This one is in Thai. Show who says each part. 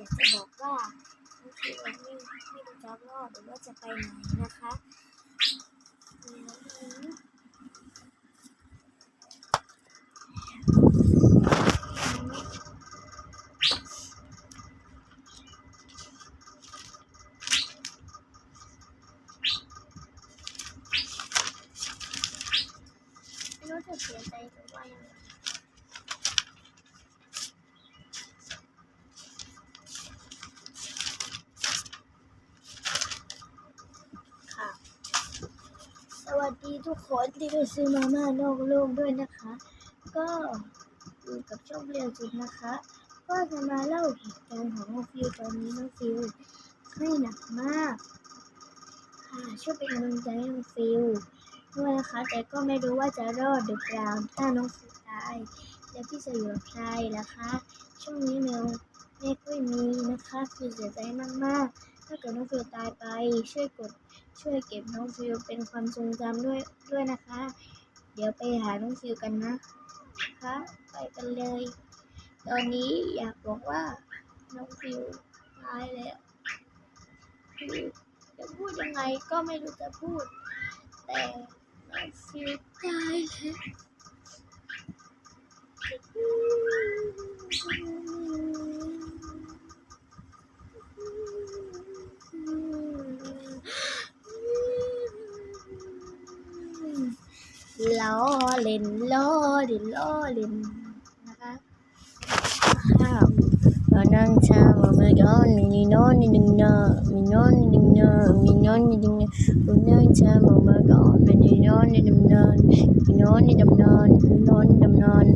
Speaker 1: อยากจะบอกว่าบางทีเราไม่ไม่รู้จะรอดหรือว่าจะไปไหนนะคะรู้สึกเสียใจหรือว่ายังไง วัสดีทุกคนที่ไปซื้อมาม่านอกโลกด้วยนะคะ ก็อยู่กับช่องเรียนจุดนะคะ ก็จะมาเล่าเหตุการณ์ของน้องฟิวตอนนี้น้องฟิวให้หนักมากค่ะช่วยเป็นกำลังใจให้น้องฟิวด้วยนะคะ แต่ก็ไม่รู้ว่าจะรอดหรือเปล่าถ้าน้องฟิวตายแล้วพี่จะอยู่กับใครล่ะคะ ช่วงนี้เมลไม่ค่อยมีนะคะฟิวเสียใจมากๆ ถ้าเกิดน้องฟิวตายไป ช่วยกดช่วยเก็บน้องฟิวเป็นความทรงจำด้วยด้วยนะคะ เดี๋ยวไปหาน้องฟิวกันนะคะไปกันเลย ตอนนี้อยากบอกว่าน้องฟิวตายแล้วคือจะพูดยังไงก็ไม่รู้จะพูด แต่น้องฟิวตายแล้ว ล้อเล่นล้อเล่นล้อเล่นนะคะข้าว Anang sama magon ni non ni ding na mi non ni ding na mi non ni ding na Anang sama magon ni non ni ding na mi non ni ding na mi non